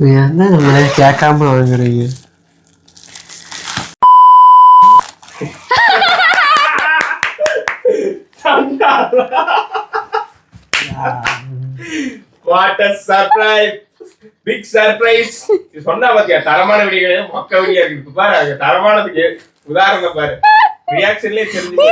என்ன நம்மளே கேட்காம வாங்குறீங்க? What a surprise big surprise சொன்னா பாத்தியா தரமான வீடியோ மொக்க வீடியோ இருக்கு பாரு அது தரமானதுக்கு உதாரணம் பாரு. ரியாக்ஷன்லயே தெரிஞ்சு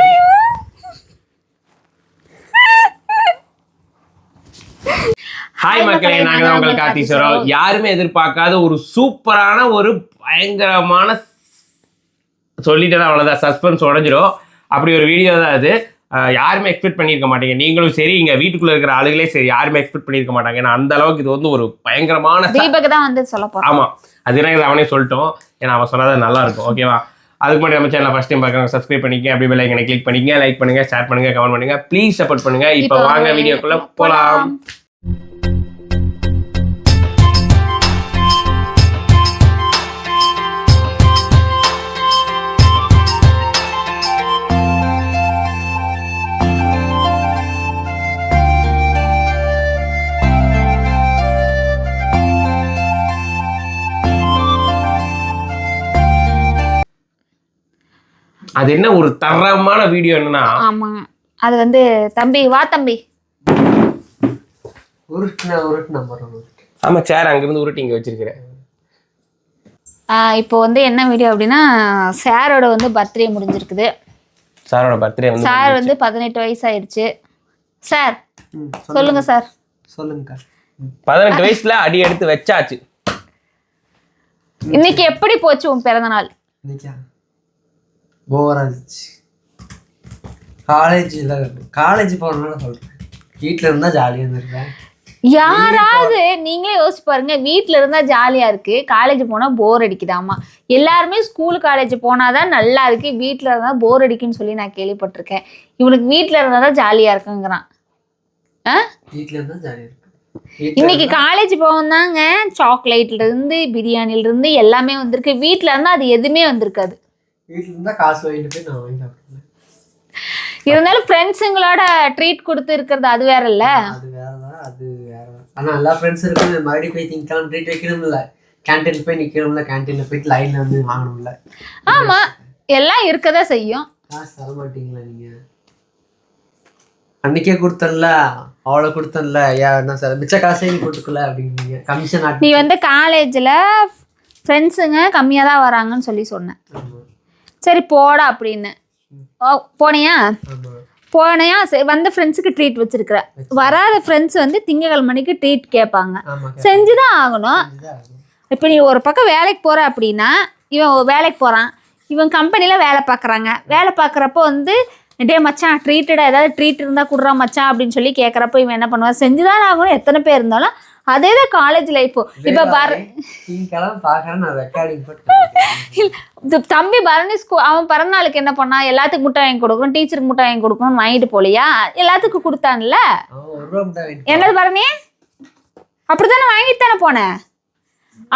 ஹாய் மக்களே நாங்க தான் உங்கள் கார்த்தீஸ்வரம் யாருமே எதிர்பார்க்காத ஒரு சூப்பரான ஒரு பயங்கரமான சொல்லிட்டேன் அவ்வளோதான் சஸ்பென்ஸ் உடஞ்சிரும். அப்படி ஒரு வீடியோ தான் அது. யாருமே எக்ஸ்பெக்ட் பண்ணியிருக்க மாட்டீங்க. நீங்களும் சரி இங்க வீட்டுக்குள்ள இருக்கிற ஆளுகளே சரி யாருமே எக்ஸ்பெக்ட் பண்ணியிருக்க மாட்டாங்க. ஏன்னா அந்த அளவுக்கு இது வந்து ஒரு பயங்கரமான தீபக் தான் வந்து சொல்ல போறோம் ஆமா. அது அவனே சொல்லிட்டோம். ஏன்னா அவன் சொன்னது நல்லா இருக்கும். ஓகேவா அதுக்கு முன்னாடி நம்ம சேனல் ஃபர்ஸ்ட் டைம் பார்க்குறவங்க சப்ஸ்கிரைப் பண்ணிக்க அப்படி பெல் ஐக்கனை கிளிக் பண்ணிக்க லைக் பண்ணுங்க ஷேர் பண்ணுங்க கமெண்ட் பண்ணுங்க. ப்ளீஸ் சப்போர்ட் பண்ணுங்க. இப்போ வாங்க வீடியோக்குள்ள போலாம். அது என்ன ஒரு தரமான வீடியோ என்னன்னா ஆமா. அது வந்து தம்பி வா தம்பி. உருட்டுன உருட்டுன மரம் ஆமா சேர் அங்கிருந்து உருட்டி இங்க வச்சிருக்கிறேன். இப்போ வந்து என்ன வீடியோ அப்படின்னா சாரோட வந்து பர்த்டே முடிஞ்சிருக்குது. சாரோட பர்த்டே வந்து சார் வந்து பதினெட்டு வயசு ஆயிடுச்சு சார் சொல்லுங்க. சார் சொல்லுங்கக்கா பதினெட்டு வயசுல அடி எடுத்து வச்சாச்சு. இன்னைக்கு எப்படி போச்சு உன் பிறந்த நாள் இன்னைக்கா போர் ஆச்சு காலேஜில் காலேஜ் போகணும்னு சொல்கிறேன் வீட்டில் இருந்தால் ஜாலியாக இருந்திருக்கேன் யாராவது நீங்களே யோசிச்சு பாருங்க வீட்ல இருந்தா ஜாலியா இருக்கு காலேஜ் போனா போர் அடிக்குதாமா. எல்லாருமே ஸ்கூல் காலேஜ் போனாதான் நல்லா இருக்கு வீட்ல இருந்தா போர் அடிக்குன்னு சொல்லி நான் கேள்விப்பட்டிருக்கேன். இவனுக்கு வீட்ல இருந்தா தான் ஜாலியா இருக்குங்கிறான். ஆ? வீட்டில் இருந்தால் ஜாலியாக இருக்கும் இன்னைக்கு காலேஜ் போவந்தாங்க சாக்லேட்ல இருந்து பிரியாணில இருந்து எல்லாமே வந்திருக்கு. வீட்ல இருந்தா அது எதுவுமே வந்திருக்காது. வீட்டில் இருந்தால் காசு வாங்கிட்டு போய் நான் வாங்கி சாப்பிடுவேன் இருந்தாலும் ஃப்ரெண்ட்ஸுங்களோட ட்ரீட் கொடுத்து இருக்கிறது அது வேற இல்ல அது வேற தான் அது வேற தான் ஆனால் எல்லா ஃப்ரெண்ட்ஸ் இருக்கும் மறுபடியும் போய் திங்கலாம் ட்ரீட் வைக்கணும்ல. கேன்டீன் போய் நிற்கணும்ல கேன்டீனில் போயிட்டு லைனில் வந்து வாங்கணும்ல. ஆமா எல்லாம் இருக்கதான் செய்யும். காசு தர மாட்டீங்களா நீங்கள் அன்னைக்கே கொடுத்தன்ல அவ்வளோ கொடுத்தன்ல ஏன் என்ன சார் மிச்ச காசே நீ கொடுக்கல அப்படிங்கிறீங்க. கமிஷன் நீ வந்து காலேஜில் ஃப்ரெண்ட்ஸுங்க கம்மியாக தான் வராங்கன்னு சொல்லி சொன்னேன். ஆமாம் சரி போடா அப்படின்னு. ஓ போனியா? போனையா? சரி வந்த ஃப்ரெண்ட்ஸுக்கு ட்ரீட் வச்சிருக்கிற. வராத ஃப்ரெண்ட்ஸ் வந்து திங்கக்கிழமைக்கு ட்ரீட் கேட்பாங்க. செஞ்சுதான் ஆகணும். இப்போ நீ ஒரு பக்கம் வேலைக்கு போற அப்படின்னா இவன் வேலைக்கு போறான். இவன் கம்பெனியில் வேலை பார்க்குறாங்க. வேலை பார்க்குறப்போ வந்து டே மச்சான் ட்ரீட்டடா ஏதாவது ட்ரீட் இருந்தால் குடுறா மச்சான் அப்படின்னு சொல்லி கேட்குறப்போ இவன் என்ன பண்ணுவான்? செஞ்சுதான் ஆகணும். எத்தனை பேர் இருந்தாலும் அதே தான் காலேஜ் லைஃப் இப்போ பர. தம்பி பரணி ஸ்கூ அவன் பிறந்தநாளுக்கு என்ன பண்ணா? எல்லாத்துக்கும் முட்டை வாங்கி கொடுக்கணும் டீச்சருக்கு முட்டை வாங்கி கொடுக்கணும்னு வாங்கிட்டு போலியா? எல்லாத்துக்கும் கொடுத்தான்ல? என்னது பரணி? அப்படித்தானே வாங்கிட்டு தானே போனேன்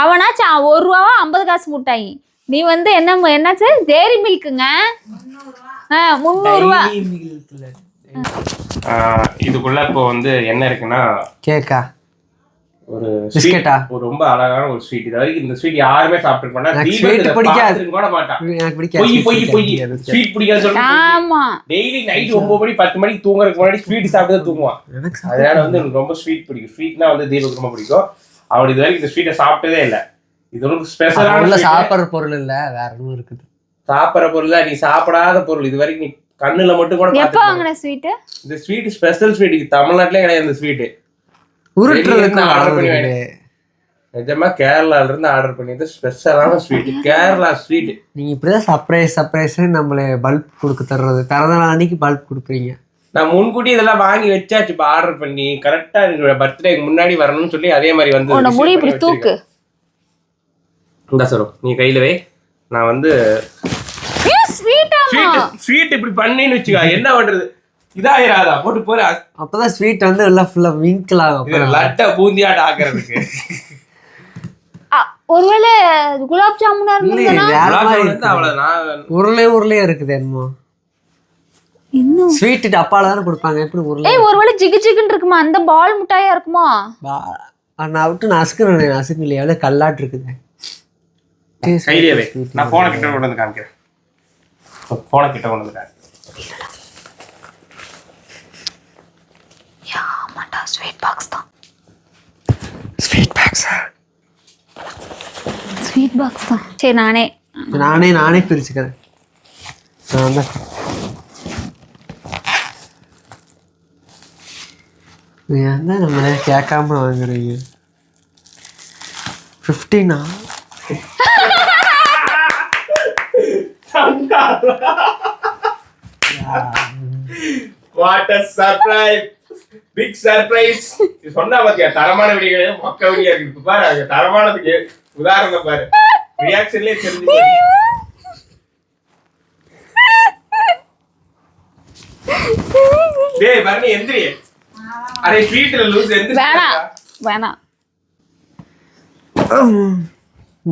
அவனாச்சும் அவன் ஒரு ரூபாவா ஐம்பது காசு முட்டாய்? நீ வந்து என்ன என்னாச்சு? டேரி மில்க்குங்க ஆ முந்நூறுரூவா. இதுக்குள்ள இப்போ வந்து என்ன இருக்குன்னா கேக்கா. ஒரு பிஸ்கெட்டா? ஒரு ரொம்ப அழகான ஒரு ஸ்வீட் இது வரைக்கும் இந்த ஸ்வீட் யாருமே சாப்பிட்டு பண்ணா பிடிக்காது. கூட மாட்டான். எனக்கு பொய் பொய் பொய். பிடிக்காது. ஸ்வீட் பிடிக்காது சொல்லி ஆமா. டெய்லி நைட் ஒன்பது மணி பத்து மணிக்கு தூங்குறதுக்கு முன்னாடி ஸ்வீட் சாப்பிட்டு தான் தூங்குவான். அதனால வந்து எனக்கு ரொம்ப ஸ்வீட் பிடிக்கும். ஸ்வீட்னா வந்து தீபக் ரொம்ப பிடிக்கும். அவன் இது வரைக்கும் இந்த ஸ்வீட்டை சாப்பிட்டதே இல்ல. இது உள்ள ஸ்பெஷலான சாப்பிடுற பொருள் இல்ல வேற ஒன்றும் இருக்குது. சாப்பிடுற பொருள் தான் நீ சாப்பிடாத பொருள். இது வரைக்கும் நீ கண்ணுல மட்டும் கூட எப்போ வாங்கின மாட்ட. இந்த ஸ்வீட் ஸ்பெஷல் ஸ்வீட் தமிழ்நாட்டிலே கிடையாது இந்த ஸ்வீட் உருட்டுறதுக்கு order பண்ணி ஆர்டர் நிஜமா கேரளால இருந்து ஆர்டர் பண்ணியது ஸ்பெஷலான ஸ்வீட் கேரளா ஸ்வீட் நீங்க இப்படிதான் சர்ப்ரைஸ் சர்ப்ரைஸ் நம்மள பல்ப் கொடுக்க தர்றது. பிறந்த நாள் அன்னைக்கு பல்ப் கொடுக்குறீங்க. நான் முன்கூட்டி இதெல்லாம் வாங்கி வச்சாச்சு இப்போ ஆர்டர் பண்ணி கரெக்டா என்னோட பர்த்டேக்கு முன்னாடி வரணும்னு சொல்லி அதே மாதிரி வந்து முடி இப்படி தூக்கு. இந்த சரோ நீ கையில வை. நான் வந்து ஸ்வீட் இப்படி பண்ணின்னு வச்சுக்கா. என்ன பண்றது? இதாயிராதா? போட்டு போற. அப்பதான் ஸ்வீட் வந்து எல்லாம் ஃபுல்லா விங்கிள் ஆகும் லட்ட பூந்தியாட்ட ஆக்குறதுக்கு. ஒருவேளை குலாப் ஜாமுனா இருந்ததுன்னா வேற குலாப் மாதிரி ஜாமுன் வந்து அவ்வளவு நான் உருளை உருளையா இருக்குது என்னமோ. இன்னும் ஸ்வீட் டப்பால தானே கொடுப்பாங்க எப்படி உருளை? ஏய் ஒருவேளை ஜிகு ஜிகுன்னு இருக்குமா? அந்த பால் மிட்டாயா இருக்குமா? நான் விட்டு நசுக்குறேன் நசுக்கு இல்லையா எவ்வளோ கல்லாட்டு இருக்குது. கையிலே வை. நான் போன கிட்ட கொண்டு வந்து காமிக்கிறேன். போன கிட்ட கொண்டு வந்து காமி. ஆமாண்டா ஸ்வீட் பாக்ஸ் தான் ஸ்வீட் பேக்ஸா ஸ்வீட் பாக்ஸ் தான் சரி நானே நானே நானே பிரிச்சுக்கிறேன் நான் தான் ஏன் தான் நம்மளே கேட்காம வாங்குறீங்க ஃபிஃப்டீனா what a surprise big surprise சொன்னா பாத்தியா தரமான வீடியோ மொக்க வீடியோ இருக்கு இப்ப பாரு அது தரமானதுக்கு உதாரணம் பாரு. ரியாக்ஷன்லயே தெரிஞ்சு டேய் பரணி எந்திரி. அரே ஸ்வீட்ல லூஸ் எந்திரி வேணாம் வேணாம்.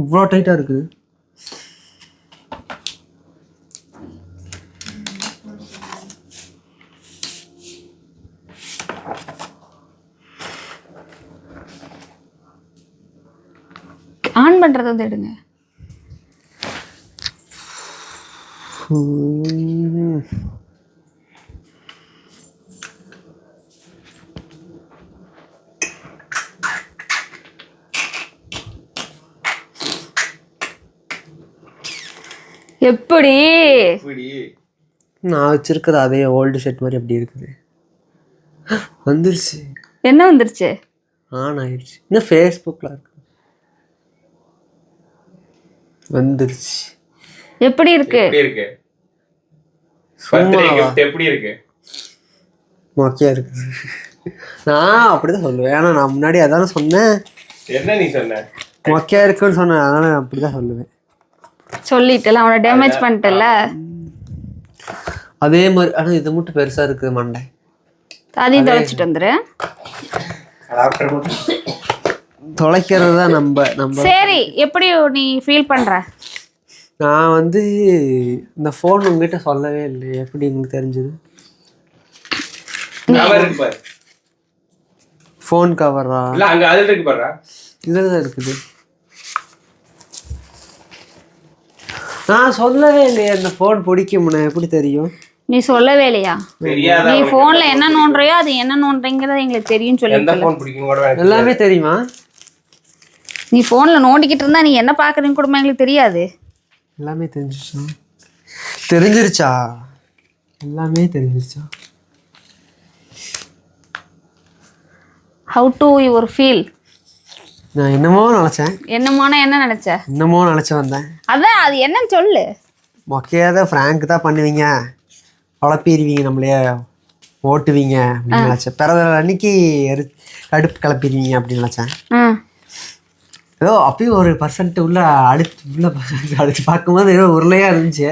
இவ்வளோ டைட்டாக இருக்குது ஆன் பண்றதை வந்து எடுங்க. எப்படி? நான் வச்சிருக்கிறது அதே ஓல்டு ஷர்ட் மாதிரி அப்படி இருக்குது. வந்துருச்சு. என்ன வந்துருச்சு? ஆன் ஆயிடுச்சு. இன்னும் ஃபேஸ்புக்கில் இருக்கு. வந்துருச்சு. எப்படி இருக்கு? எப்படி இருக்கு? பர்த்டே கிஃப்ட் எப்படி இருக்கு? மொக்கையாக இருக்குது நான் அப்படி தான் சொல்லுவேன். ஏன்னா நான் முன்னாடி அதானே சொன்னேன். என்ன நீ சொன்ன? மொக்கையாக இருக்குன்னு சொன்னேன். அதனால் நான் அப்படி தான் சொல்லுவேன். சொல்லிட்டல அவனை டேமேஜ் பண்ணிட்டல. அதே மாதிரி ஆனால் இது மட்டும் பெருசாக இருக்குது மண்டை. அதையும் தொலைச்சிட்டு வந்துரு. தொலைக்கிறது தான் நம்ம நம்ம சரி எப்படி நீ ஃபீல் பண்ற? நான் வந்து இந்த ஃபோன் உங்ககிட்ட சொல்லவே இல்லை. எப்படி உங்களுக்கு தெரிஞ்சது? ஃபோன் கவரா இல்ல அங்க அதுல இருக்கு பாரு இதில் தான் இருக்குது. நான் சொல்லவே இல்லையே அந்த ஃபோன் பிடிக்கும்னு எப்படி தெரியும்? நீ சொல்லவே இல்லையா? நீ போன்ல என்ன நோண்டுறியோ அது என்ன நோண்டுறீங்கிறது எங்களுக்கு தெரியும் சொல்லி எந்த போன் பிடிக்கும் கூட எனக்கு எல்லாமே தெரியுமா? நீ போன்ல நோண்டிக்கிட்டு இருந்தா நீ என்ன பாக்குறீங்க கூட எங்களுக்கு தெரியாது. எல்லாமே தெரிஞ்சிருச்சா? தெரிஞ்சிருச்சா? எல்லாமே தெரிஞ்சிருச்சா? ஹவு டு யுவர் ஃபீல் நான் என்னமோ நினச்சேன். என்னமான என்ன நினைச்ச? என்னமோ நினச்சி வந்தேன். அதான் அது என்னன்னு சொல்லு. மொக்கையாத ஃப்ராங்க் தான் பண்ணுவீங்க. குழப்பிடுவீங்க நம்மளையே. ஓட்டுவீங்க அப்படின்னு நினச்சேன். பிறந்த அன்னைக்கு எரி கடுப்பு கிளப்பிடுவீங்க அப்படின்னு நினச்சேன். ஏதோ அப்பயும் ஒரு பர்சன்ட் உள்ள அடுத்து உள்ள அடுத்து பார்க்கும்போது ஏதோ உருளையாக இருந்துச்சு.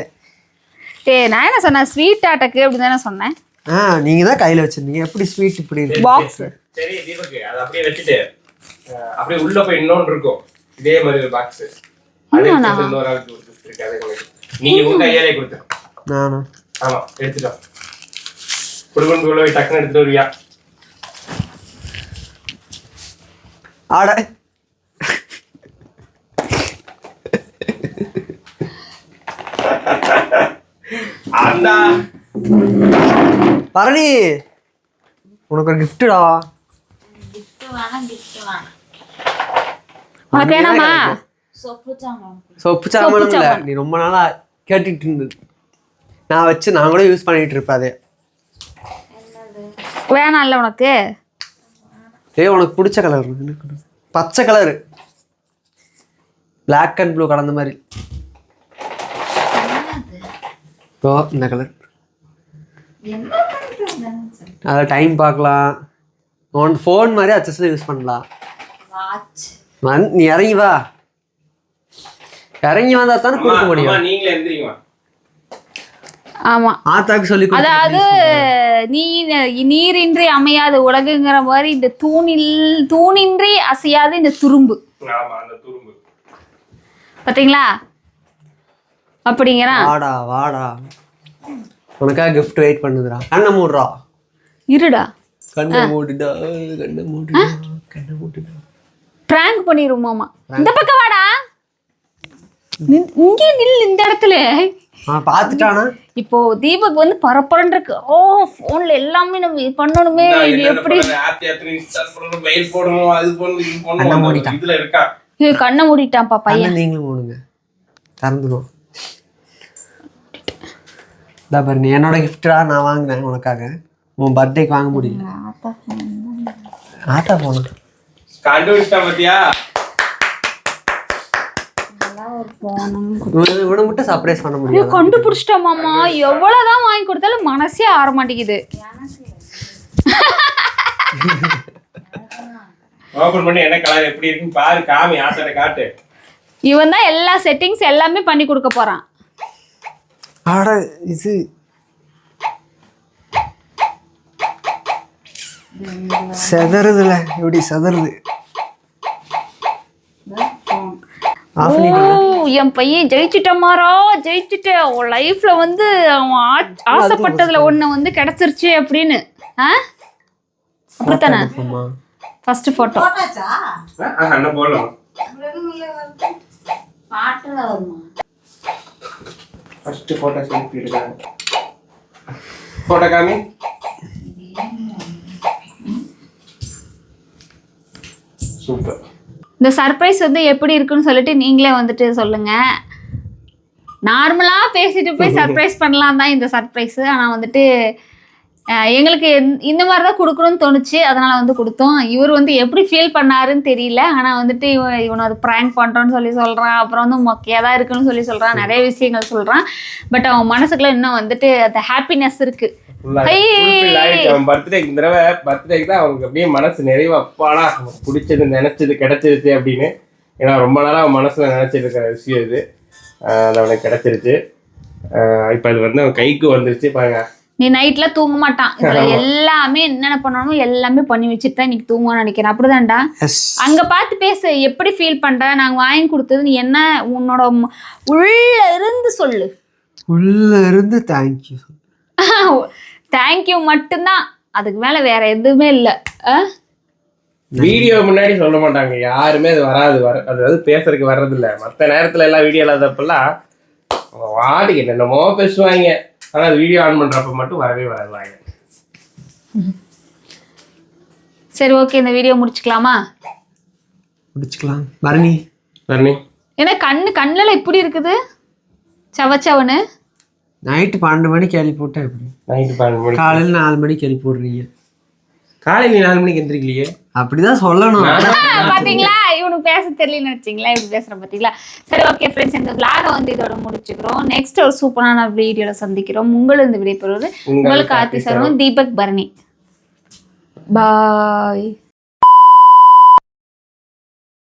டேய் நான் என்ன சொன்னேன்? ஸ்வீட் ஆட்டக்கு அப்படின்னு தானே சொன்னேன். ஆ நீங்கள் தான் கையில் வச்சுருந்தீங்க. எப்படி ஸ்வீட் இப்படி இருக்கு? பாக்ஸ் சரி தீபக் அதை அப்படியே வச்சுட்டு அப்படியே உள்ள போய் இன்னொன்று இருக்கும். இதே மாதிரி ஒரு பாக்ஸ் இன்னொரு ஆளுக்கு ஒரு gift இருக்கு, அதை உங்களுக்கு. நீங்க உங்க கையாலே கொடுத்து நானும் ஆமா எடுத்துட்டோம். குடுகுண்டு உள்ள போய் டக்குன்னு எடுத்துட்டு வருவியா? ஆட. அந்த பரணி உனக்கு ஒரு கிஃப்ட்டுடா உனக்கு வேணாமா? சொப்பு சாமானும் இல்லை. நீ ரொம்ப நாளா கேட்டுட்டு இருந்தது. நான் வச்சு நான் கூட யூஸ் பண்ணிட்டு இருப்பேன் அதே. வேணாம் இல்ல உனக்கு. ஏய் உனக்கு பிடிச்ச கலர் பச்சை கலரு Black அண்ட் ப்ளூ கலந்த மாதிரி. ஓ இந்த கலர் அதில் டைம் பார்க்கலாம். உன் ஃபோன் மாதிரி அச்சஸில் யூஸ் பண்ணலாம். வந் நீ இறங்கி வா. இறங்கி வந்தா தானே கொடுக்க முடியும். ஆமா. ஆத்தாக்கு சொல்லி கொடு. அதாவது நீ நீரின்றி அமையாத உலகுங்கிற மாதிரி இந்த தூணில் தூணின்றி அசையாத இந்த துரும்பு. ஆமா அந்த துரும்பு. பாத்தீங்களா? அப்படிங்கிறான் வாடா வாடா. உனக்காக கிஃப்ட் வெயிட் பண்ணுதுடா. கண்ணை மூடுறா. இருடா. கண்ணை மூடுடா கண்ணை மூடுடா கண்ணை மூடுடா. பண்ணிருமாமா இந்த பக்கம் வாடா. நின்- இங்கே நில் இந்த இடத்துல. பார்த்துட்டானா? இப்போ தீபக் வந்து பரபரன்னு இருக்கு. ஓ போன்ல எல்லாமே நம்ம இது பண்ணணுமே. இது எப்படி? கண்ணை மூடிட்டான்ப்பா பையன். நீங்களும் திறந்துடும் இதா பாரு நீ என்னோட கிஃப்டா நான் வாங்கினேன் உனக்காக. உன் பர்த்டேக்கு வாங்க முடியல. ஆத்தா போன கண்டுபிடிச்சா பாத்தியா? இவனை மட்டும் சர்ப்ரைஸ் பண்ண ஐயோ முடியாது கண்டுபிடிச்சிட்டா மாமா. எவ்வளவுதான் வாங்கி கொடுத்தாலும் மனசே ஆற மாட்டேங்குது. ஓபன் பண்ணி என்ன கலர் எப்படி இருக்குன்னு பாரு காமி ஆத்தாட்ட காட்டு. இவன் தான் எல்லா செட்டிங்ஸ் எல்லாமே பண்ணி கொடுக்க போறான். ஆட இது. செதறுதுல இப்படி செதறுது? என் பையன் ஜெயிச்சிட்டமாரா ஜெயிச்சிட்ட. உன் லைஃப்ல வந்து அவன் ஆசைப்பட்டதுல ஒண்ணு வந்து கிடைச்சிருச்சு அப்படின்னு. ஆ? அப்படித்தானே? ஃபர்ஸ்ட் போட்டோ அண்ணன் போடலாம் ஃபர்ஸ்ட் போட்டோ செல்ஃபி எடுக்காங்க போட்டோ காமி சூப்பர் இந்த சர்ப்ரைஸ் வந்து எப்படி இருக்குன்னு சொல்லிட்டு நீங்களே வந்துட்டு சொல்லுங்க. நார்மலா பேசிட்டு போய் சர்ப்ரைஸ் பண்ணலாம் தான் இந்த சர்ப்ரைஸ் ஆனா வந்துட்டு எங்களுக்கு இந்த- மாதிரி தான் கொடுக்கணும்னு தோணுச்சு. அதனால வந்து கொடுத்தோம். இவர் வந்து எப்படி ஃபீல் பண்ணாருன்னு தெரியல. ஆனா வந்துட்டு இவன் இவனை அது ப்ராங்க் பண்றோன்னு சொல்லி சொல்றான். அப்புறம் வந்து மொக்கையாக தான் இருக்குன்னு சொல்லி சொல்றான். நிறைய விஷயங்கள் சொல்றான். பட் அவன் மனசுக்குள்ள இன்னும் வந்துட்டு அந்த ஹாப்பினஸ் இருக்கு. அவன் பர்த்டே இந்த தடவை பர்த்டேக்கு தான் அவனுக்கு அப்படியே மனசு நிறைவு அப்பாடா நமக்கு பிடிச்சது நினைச்சது கிடைச்சிருச்சு அப்படின்னு. ஏன்னா ரொம்ப நாளா அவன் மனசுல நினைச்சிட்டு இருக்கிற விஷயம் இது. அது அவனுக்கு கிடைச்சிருச்சு. இப்ப அது வந்து அவன் கைக்கு வந்துருச்சு பாருங்க. நீ நைட்ல தூங்க மாட்டான். இதுல எல்லாமே என்னென்ன பண்ணணும் எல்லாமே பண்ணி வச்சுட்டு தான் இன்னைக்கு தூங்குவான்னு நினைக்கிறேன். அப்படிதான்டா. அங்க பார்த்து பேசு எப்படி ஃபீல் பண்ற? நாங்க வாங்கி கொடுத்தது நீ என்ன உன்னோட உள்ள இருந்து சொல்லு. உள்ள இருந்து தேங்க்யூ தேங்க்யூ மட்டும்தான். அதுக்கு மேல வேற எதுவுமே இல்லை. வீடியோ முன்னாடி சொல்ல மாட்டாங்க. யாருமே அது வராது. வர அதாவது பேசுறதுக்கு வர்றது இல்ல மத்த நேரத்துல எல்லாம் வீடியோ இல்லாதப்பெல்லாம் அவங்க வாடிக்கு என்னென்னமோ பேசுவாங்க. ஆனா அது வீடியோ ஆன் பண்றப்ப மட்டும் வரவே வராது சரி ஓகே இந்த வீடியோ முடிச்சுக்கலாமா? முடிச்சுக்கலாம். பரணி. தண்ணி ஏன்னா கண்ணு கண்ணுல இப்படி இருக்குது? சவச்சவனு? நைட்டு பன்னெண்டு மணிக்கு எழுப்பி போட்டா எப்படி நைட்டு பன்னெண்டு மணி காலையில் நாலு மணிக்கு எழுப்பி போடுறீங்க. காலை நீ நாலு மணிக்கு எந்திரிக்கலையே? அப்படிதான் சொல்லணும். பாத்தீங்களா? இவனுக்கு பேச தெரியலன்னு வச்சிங்களா இப்படி பேசுறேன் பாத்தீங்களா? சரி ஓகே ஃப்ரெண்ட்ஸ் இந்த vlog வந்து இதோட முடிச்சுக்கிறோம். நெக்ஸ்ட் ஒரு சூப்பரான வீடியோல சந்திக்கிறோம். உங்கள் இந்த விடைபெறுவது உங்கள் உங்களுக்கு ஆத்தி தீபக் பரணி. பாய்